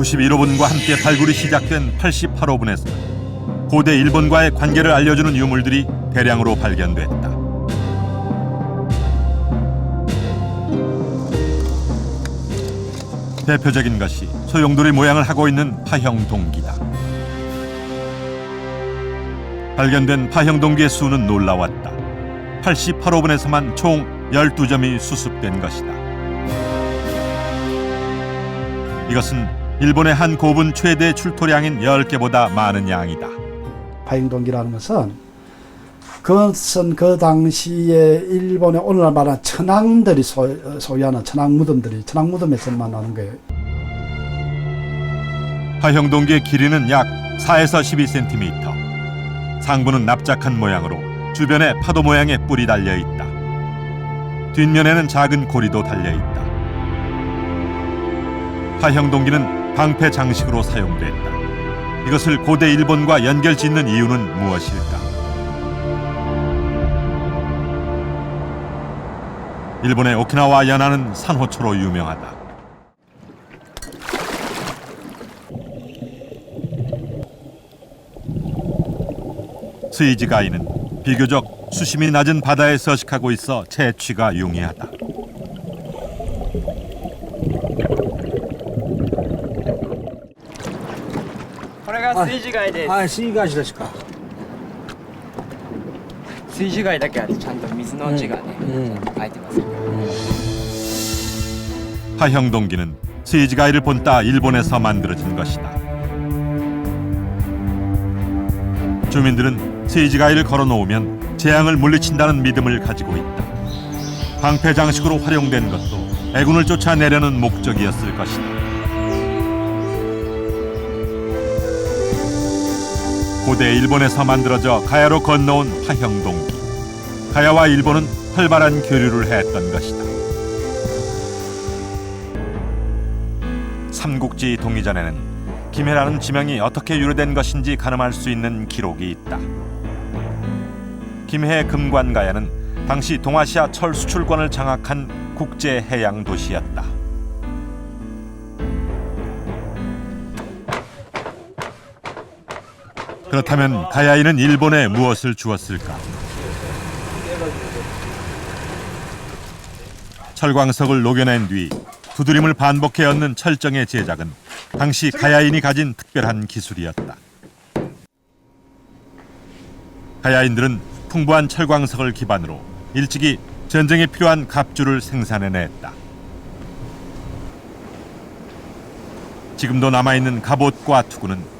91호분과 함께 발굴이 시작된 88호분에서 고대 일본과의 관계를 알려주는 유물들이 대량으로 발견됐다. 대표적인 것이 소용돌이 모양을 하고 있는 파형 동기다. 발견된 파형 동기의 수는 놀라웠다. 88호분에서만 총 12점이 수습된 것이다. 이것은 일본의 한 고분 최대 출토량인 10개보다 많은 양이다. 파행동기라는 것은 그것은 그 당시에 일본의 오늘날 말하는 천황들이 소, 소유하는 천황 무덤들이 천황 무덤에서 만 나는 거예요. 파형 동기의 길이는 약 4에서 12cm. 상부는 납작한 모양으로 주변에 파도 모양의 뿔이 달려 있다. 뒷면에는 작은 고리도 달려 있다. 파형 동기는 방패 장식으로 사용됐다. 이것을 고대 일본과 연결 짓는 이유는 무엇일까? 일본의 오키나와 연안은 산호초로 유명하다. 스이지가이는 비교적 수심이 낮은 바다에 서식하고 있어 채취가 용이하다. これが水地貝です、はい、水害ですか。水地貝だけはちゃんと水の字がね、うんちゃんと書いてますよ 파형 동기는 스이지가이를 본따 일본에서 만들어진 것이다. 주민들은 스이지가이를 걸어놓으면 재앙을 물리친다는 믿음을 가지고 있다. 방패 장식으로 활용된 것도 애군을 쫓아내려는 목적이었을 것이다. 고대 일본에서 만들어져 가야로 건너온 파형 동기. 가야와 일본은 활발한 교류를 했던 것이다. 삼국지 동의전에는 김해라는 지명이 어떻게 유래된 것인지 가늠할 수 있는 기록이 있다. 김해 금관가야는 당시 동아시아 철 수출권을 장악한 국제 해양 도시였다. 그렇다면 가야인은 일본에 무엇을 주었을까? 철광석을 녹여낸 뒤 두드림을 반복해 얹는 철정의 제작은 당시 가야인이 가진 특별한 기술이었다. 가야인들은 풍부한 철광석을 기반으로 일찍이 전쟁에 필요한 갑주를 생산해냈다. 지금도 남아있는 갑옷과 투구는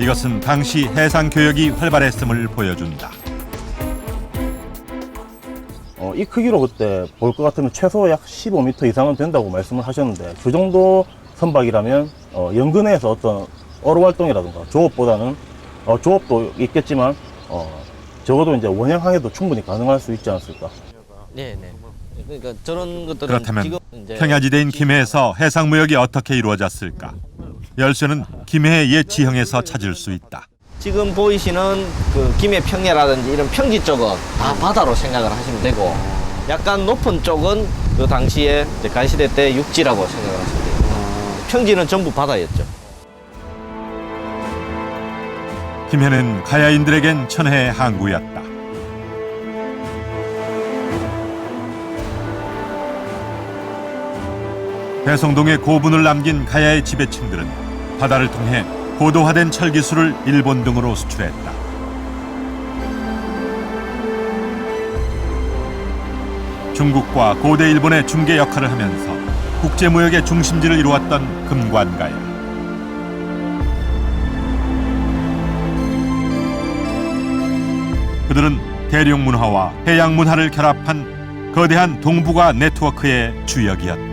이것은 당시 해상 교역이 활발했음을 보여준다. 어, 이 크기로 그때 볼 것 같으면 최소 약 15m 이상은 된다고 말씀을 하셨는데 그 정도 선박이라면 어, 연근해에서 어떤 어로 활동이라든가 조업보다는 어, 조업도 있겠지만 어, 적어도 이제 원양항해도 충분히 가능할 수 있지 않습니까? 네, 네. 그러니까 저런 것들은 그렇다면 지금 이제 평야지대인 김해에서 해상 무역이 어떻게 이루어졌을까? 열쇠는 김해의 옛 지형에서 찾을 수 있다. 지금 보이시는 그 김해 평야라든지 이런 평지 쪽은 다 바다로 생각을 하시면 되고 약간 높은 쪽은 그 당시에 간시대 때 육지라고 생각을 하시면 돼요. 평지는 전부 바다였죠. 김해는 가야인들에겐 천혜의 항구였다. 배송동의 고분을 남긴 가야의 지배층들은 바다를 통해 고도화된 철 기술을 일본 등으로 수출했다. 중국과 고대 일본의 중개 역할을 하면서 국제 무역의 중심지를 이루었던 금관가야. 그들은 대륙 문화와 해양 문화를 결합한 거대한 동북아 네트워크의 주역이었다.